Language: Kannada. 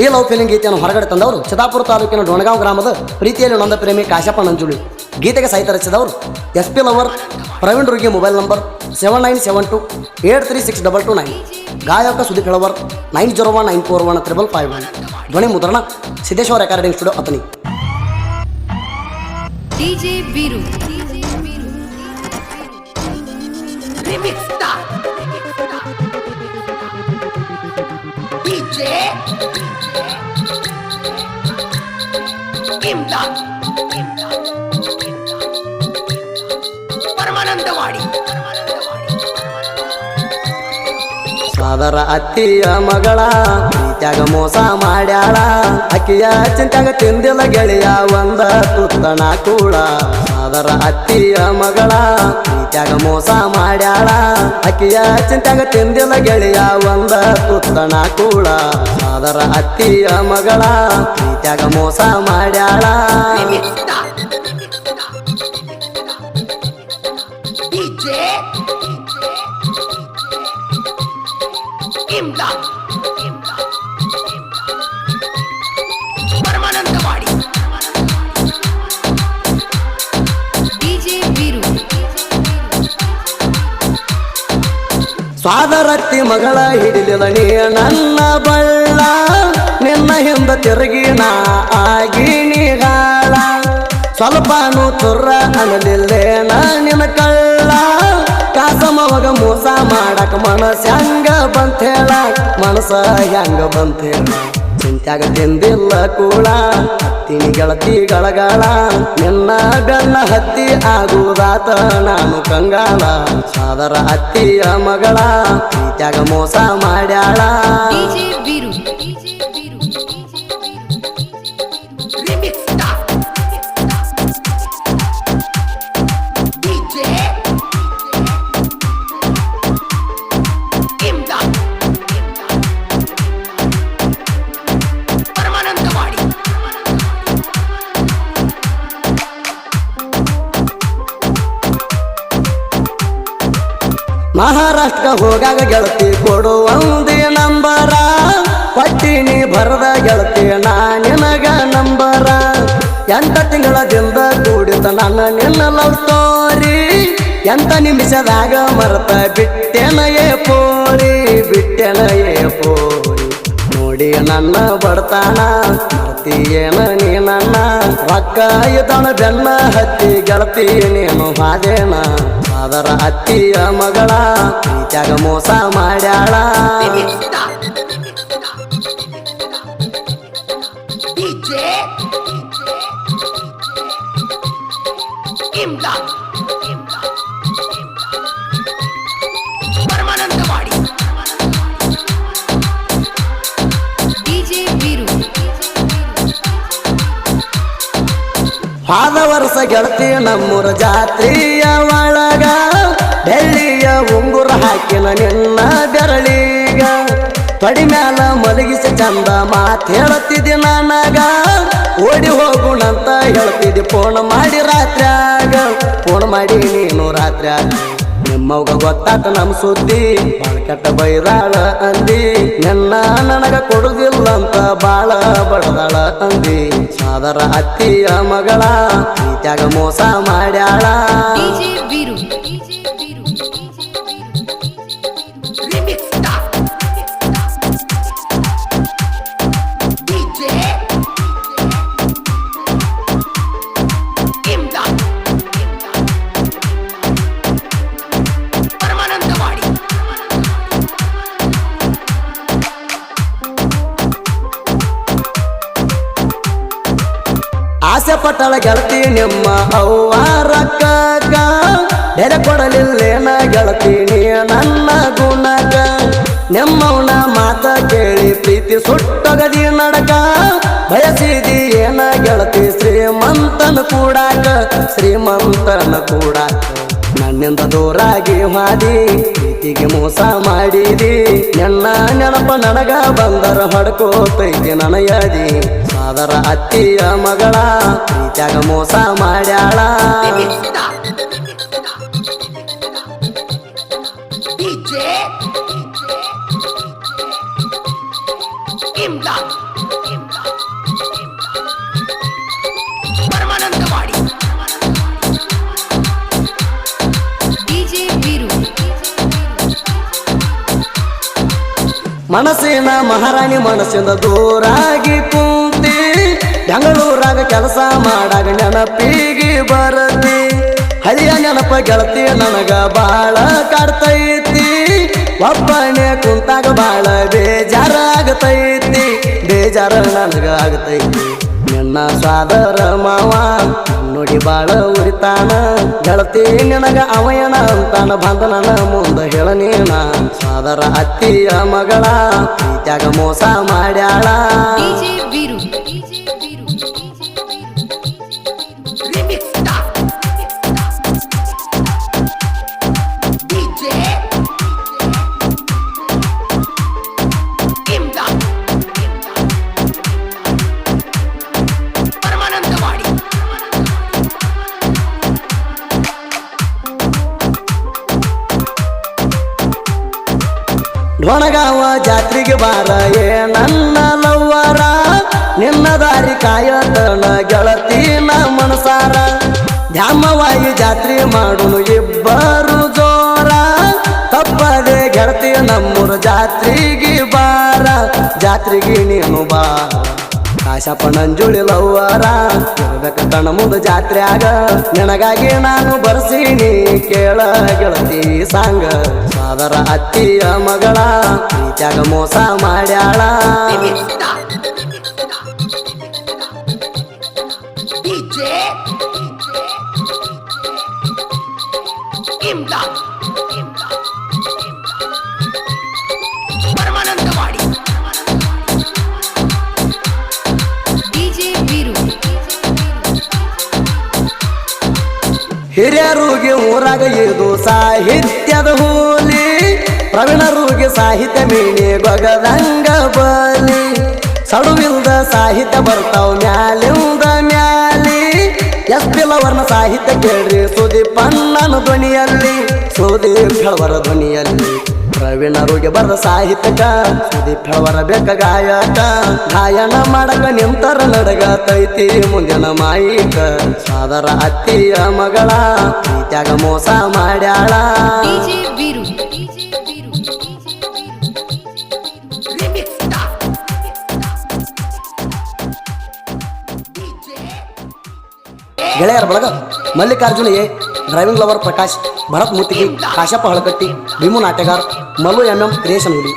ಈ ಲವ್ ಫೀಲಿಂಗ್ ಗೀತೆಯನ್ನು ಹೊರಗಡೆ ತಂದವರು ಚಿದಾಪುರ ತಾಲೂಕಿನ ಡೊಣಗಾಂವ್ ಗ್ರಾಮದ ಪ್ರೀತಿಯಲ್ಲಿ ನೊಂದ ಪ್ರೇಮಿ ಕಾಶಪ್ಪ ನಂಜುಳಿ. ಗೀತೆಗೆ ಸಾಹಿತ್ಯ ರಚಿಸಿದವರು S P lover, Praveen ರುಗಿ mobile number seven nine seven two eight three six double two nine ಗಾಯಕ Sudeep Helavar nine zero one nine four one triple five one ಧ್ವನಿ ಮುದ್ರಣ, Siddeshwara recording studio Athani. DJ ಪರಮಾನಂದವಾಡಿ. ಸಾದರ ಅತ್ತಿಯ ಮಗಳ ಪ್ರೀತ್ಯಾಗ ಮೋಸ ಮಾಡ್ಯಾಳ. ಅಕ್ಕಿಯ ಚಿಂತ್ಯಾಗ ತಿಂದಿಲ್ಲ ಗೆಳೆಯ ಒಂದ ತುತ್ತಣ ಕೂಡ ಅದರ ಅತ್ತಿಯ ಮಗಳ ಪ್ರೀತ್ಯಾಗ ಮೋಸ ಮಾಡ್ಯಾಳ. ಅಕ್ಕಿಯ ಚಿಂತ್ಯಾಗ ತಿಂದಿಲ್ಲ ಗೆಳೆಯ ಒಂದ ತುತ್ತಣ ಕೂಡ ಅದರ ಅತ್ತಿಯ ಮಗಳ ಪ್ರೀತ್ಯಾಗ ಮೋಸ ಮಾಡ್ಯಾಳ. ಸ್ವಾದರತ್ತಿ ಮಗಳ ಹಿಡಿಲಿಲ್ಲ ನೀ ನನ್ನ ಬಳ್ಳ, ನಿನ್ನ ಹಿಂದ ತಿರುಗಿನ ನಾ ಆಗಿ ನೀಗಾಳ ಸ್ವಲ್ಪನು ತುರ್ರ ಅನ್ನಲಿಲ್ಲೇನ ನಿನ್ನ ಕಳ್ಳ. ಕಾಸಮವಾಗ ಮೋಸ ಮಾಡಕ ಮನಸ್ಸ ಹೆಂಗ ಬಂತೇಳ? ಮನಸ್ಸ ಹೆಂಗ ಬಂತೇಳ? ಚಿಂತ್ಯಾಗ ತಿಂದಿಲ್ಲ ಕೂಳ. ತಿನಿ ಗೆಳತಿ ಗಳಗಾಳ, ನಿನ್ನ ಬೆನ್ನ ಹತ್ತಿ ಆಗುವುದಾತ ನಾನು ಕಂಗಾಲ. ಸಾದರ ಅತ್ತಿಯ ಮಗಳ ಪ್ರೀತ್ಯಾಗ ಮೋಸ ಮಾಡ್ಯಾಳ. ಮಹಾರಾಷ್ಟ್ರ ಹೋಗಾಗ ಗೆಳತಿ ಕೊಡು ಒಂದೇ ನಂಬರ. ಪಟ್ಟಿನಿ ಬರದ ಗೆಳತಿ ನಾ ನಿನಗ ನಂಬರ. ಎಂಟ ತಿಂಗಳದಿಂದ ಕೂಡಿತ ನನ್ನ ನಿನ್ನ ಲವ್ ಸ್ಟೋರಿ ಎಂತ ನಿಮಿಷದಾಗ ಮರತ ಬಿಟ್ಟೆನಯೇ ಪೋರಿ ಬಿಟ್ಟೆನಯೇ ಪೋರಿ. ನೋಡಿ ನನ್ನ ಬಡತಾನ ಮರ್ತಿಯೇನ ನೀ ನನ್ನ. ರೊಕ್ಕ ಇದ್ದಣ ಬೆನ್ನ ಹತ್ತಿ ಗೆಳತಿ ನೀನು ಹಾದೇನ. ಅದರ ಅತ್ತಿಯ ಮಗಳ ಪ್ರೀತ್ಯಾಗ ಮೋಸ ಮಾಡ್ಯಾಳ. ಹಾದ ವರ್ಷ ಗೆಳತಿ ನಮ್ಮೂರ ಜಾತ್ರೆಯ ಒಳಗ ಬೆಳ್ಳಿಯ ಉಂಗುರ ಹಾಕಿನ ನಿನ್ನ ಬೆರಳಿಗ. ತೊಡಿ ಮ್ಯಾಲ ಮಲಗಿಸಿ ಚಂದ ಮಾತು ಹೇಳ್ತಿದ್ದಿ ನನಗ. ಓಡಿ ಹೋಗುಣಂತ ಹೇಳ್ತಿದ್ದೆ ಫೋನ್ ಮಾಡಿ ರಾತ್ರ್ಯಾಗ. ಫೋನ್ ಮಾಡಿ ನೀನು ರಾತ್ರ್ಯಾಗ. ನಿಮ್ಮವ್ಗ ಗೊತ್ತಾತ ನಮ್ ಸುದ್ದಿ. ಕೆಟ್ಟ ಬೈದಾಳ ಅಂದಿ. ಎಲ್ಲ ನನಗ ಕೊಡುದಿಲ್ಲ ಅಂತ ಬಾಳ ಬಡದಾಳ ಅಂದಿ. ಸಾದರ ಅತ್ತಿಯ ಮಗಳ ಪ್ರೀತ್ಯಾಗ ಮೋಸ ಮಾಡ್ಯಾಳ. ಆಸೆ ಪಟ್ಟಳ ಗೆಳತಿ ನಿಮ್ಮ ಅವ್ವಾರಕ್ಕ ಬೆಲೆ ಕೊಡಲಿಲ್ಲೇನ ಗೆಳತೀನಿ ನನ್ನ ಗುಣಕ. ನಿಮ್ಮವನ ಮಾತ ಕೇಳಿ ಪ್ರೀತಿ ಸುಟ್ಟಗದಿ ನಡಕ. ಬಯಸಿದಿ ಏನ ಗೆಳತಿ ಶ್ರೀಮಂತನ ಕೂಡಾಕ. ಶ್ರೀಮಂತನ ಕೂಡಾಕ ನನ್ನಿಂದ ದೂರಾಗಿ ಮಾಡಿ ಪ್ರೀತಿಗೆ ಮೋಸ ಮಾಡಿದಿ. ನನ್ನ ನೆನಪ ನನಗ ಬಂದರ ಹೊಡ್ಕೋತೈತಿ ನನಯದಿ. ಸಾದರ ಅತ್ತಿಯ ಮಗಳ ಪ್ರೀತ್ಯಾಗ ಮೋಸ ಮಾಡ್ಯಾಳ. ಮನಸ್ಸಿನ ಮಹಾರಾಣಿ ಮನಸ್ಸಿಂದ ದೂರಾಗಿ ಕುಂತಿ ಬೆಂಗಳೂರಾಗ ಕೆಲಸ ಮಾಡಾಗ ನೆನಪಿಗೆ ಬರತಿ. ಹಳಿಯ ನೆನಪ ಗೆಳತಿ ನನಗ ಬಾಳ ಕಾಡ್ತೈತಿ. ಒಬ್ಬನೇ ಕುಂತಾಗ ಬಾಳ ಬೇಜಾರ ಆಗತೈತಿ. ಬೇಜಾರ ನನಗ ಆಗತೈತಿ. ನಿನ್ನ ಸಾದರ ಮಾವ ನೋಡಿ ಬಾಳ ಉರಿತಾನ. ಗೆಳತಿ ನಿನಗ ಅವಯನ ಅಂತಾನ. ಬಂದ ನನ್ನ ಮುಂದ ಹೇಳ ಸಾದರ ಅತ್ತಿಯ ಮಗಳ ಮೋಸ ಮಾಡ್ಯಾಳ. ಡೊಣಗಾವ ಜಾತ್ರೆಗೆ ಬಾರ, ಏ ನನ್ನ ಲವ್ವರ, ನಿನ್ನ ದಾರಿ ಕಾಯತನ ಗೆಳತಿ ನ ಮನಸಾರ. ಧ್ಯಾಮವಾಗಿ ಜಾತ್ರೆ ಮಾಡುನು ಇಬ್ಬರು ಜೋರ, ತಪ್ಪದೆ ಗೆಳತಿ ನಮ್ಮೂರ ಜಾತ್ರೆಗೆ ಬಾರ. ಜಾತ್ರೆಗೆ ನೀನು ಬಾ, ಕಾಶಪ್ಪ ನಂಜುಳಿ ಲವ್ವರ, ಇರ್ಬೇಕ ಕಣ್ಣ ಮುಂದ ಜಾತ್ರ್ಯಾಗ. ನಿನಗಾಗಿ ನಾನು ಬರ್ಸೀನಿ ಕೇಳ ಗೆಳತಿ ಸಾಂಗ. ಸಾದರ ಅತ್ತಿಯ ಮಗಳ ಪ್ರೀತ್ಯಾಗ ಮೋಸ ಮಾಡ್ಯಾಳ. ಹಿರಿಯರಿಗೆ ಊರಾಗ ಇದು ಸಾಹಿತ್ಯದ ಹೋಲಿ ಪ್ರವೀಣರಿಗೆ ಸಾಹಿತ್ಯ ಮೇಳೆ ಬಗದಂಗ ಬಲಿ. ಸಡುವಿಲ್ದ ಸಾಹಿತ್ಯ ಬರ್ತಾವ ಮ್ಯಾಲಿಂದ ಮ್ಯಾಲಿ. ಎಸ್ಪಿಲವರ್ನ ಸಾಹಿತ್ಯ ಕೇಳ್ರಿ ಸುದೀಪ್ ಅಣ್ಣನ ಧ್ವನಿಯಲ್ಲಿ. ಸುದೀಪ್ ಹೆಳವರ ಧ್ವನಿಯಲ್ಲಿ ಪ್ರವೀಣರಿಗೆ ಬರದ ಸಾಹಿತ್ಯಕ. ಸುದೀಪ್ ಹೆಳವರ ಬೇಕ ಗಾಯಕ. ಗಾಯನ ಮಾಡಕ ನಿಂತರ ನಡಗ ತೈತಿ ಮುಂದಿನ ಮಾಯಿಕ. ಸಾದರ ಅತ್ತಿಯ ಮಗಳ ಪ್ರೀತ್ಯಾಗ ಮೋಸ ಮಾಡ್ಯಾಳ. ಗೆಳೆಯರ ಬಳಗ Mallikarjuna a driving lover Prakash Bharat Muttige Kashappa Halakatti Bhimu Natyagar Mallu M M creation ಹುಲಿ